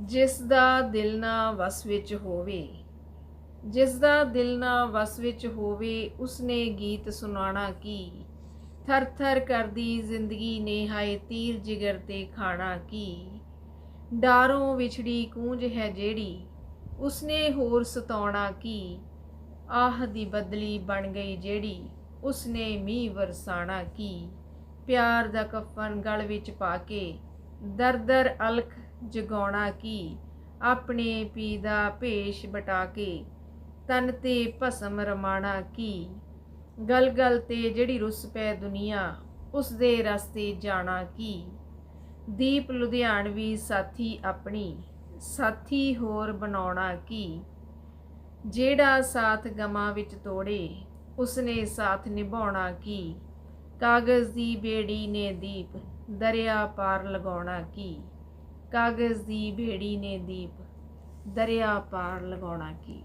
ਜਿਸ ਦਾ ਦਿਲ ਨਾ ਵਸ ਵਿੱਚ ਹੋਵੇ, ਜਿਸ ਦਾ ਦਿਲ ਨਾ ਵਸ ਵਿੱਚ ਹੋਵੇ, ਉਸਨੇ ਗੀਤ ਸੁਣਾਣਾ ਕੀ? ਥਰ ਥਰ ਕਰਦੀ ਜ਼ਿੰਦਗੀ ਨੇ ਹਾਏ ਤੀਰ ਜਿਗਰ ਤੇ ਖਾਣਾ ਕੀ? ਡਾਰੋਂ ਵਿਛੜੀ ਕੂੰਜ ਹੈ ਜਿਹੜੀ, ਉਸਨੇ ਹੋਰ ਸਤਾਉਣਾ ਕੀ? ਆਹ ਦੀ ਬਦਲੀ ਬਣ ਗਈ ਜਿਹੜੀ, ਉਸਨੇ ਮੀਂਹ ਵਰਸਾਣਾ ਕੀ? ਪਿਆਰ ਦਾ ਕਫਨ ਗਲ ਵਿੱਚ ਪਾ ਕੇ ਦਰ ਦਰ ਅਲਖ ਜਗਾਉਣਾ ਕੀ? ਆਪਣੇ ਪੀ ਦਾ ਭੇਸ਼ ਬਟਾ ਕੇ ਤਨ ਤੇ ਭਸਮ ਰਮਾਣਾ ਕੀ? ਗਲ ਗਲ ਤੇ ਜਿਹੜੀ ਰੁੱਸ ਪੈ ਦੁਨੀਆ ਉਸ ਦੇ ਰਸਤੇ ਜਾਣਾ ਕੀ? ਦੀਪ ਲੁਧਿਆਣਵੀ ਸਾਥੀ ਆਪਣੀ, ਸਾਥੀ ਹੋਰ ਬਣਾਉਣਾ ਕੀ? ਜਿਹੜਾ ਸਾਥ ਗਮਾਂ ਵਿੱਚ ਤੋੜੇ, ਉਸਨੇ ਸਾਥ ਨਿਭਾਉਣਾ ਕੀ? ਕਾਗਜ਼ ਦੀ ਬੇੜੀ ਨੇ ਦੀਪ, ਦਰਿਆ ਪਾਰ ਲਗਾਉਣਾ ਕੀ? ਕਾਗਜ਼ ਦੀ ਭੇੜੀ ਨੇ ਦੀਪ ਦਰਿਆ ਪਾਰ ਲਗਾਉਣਾ ਕੀ?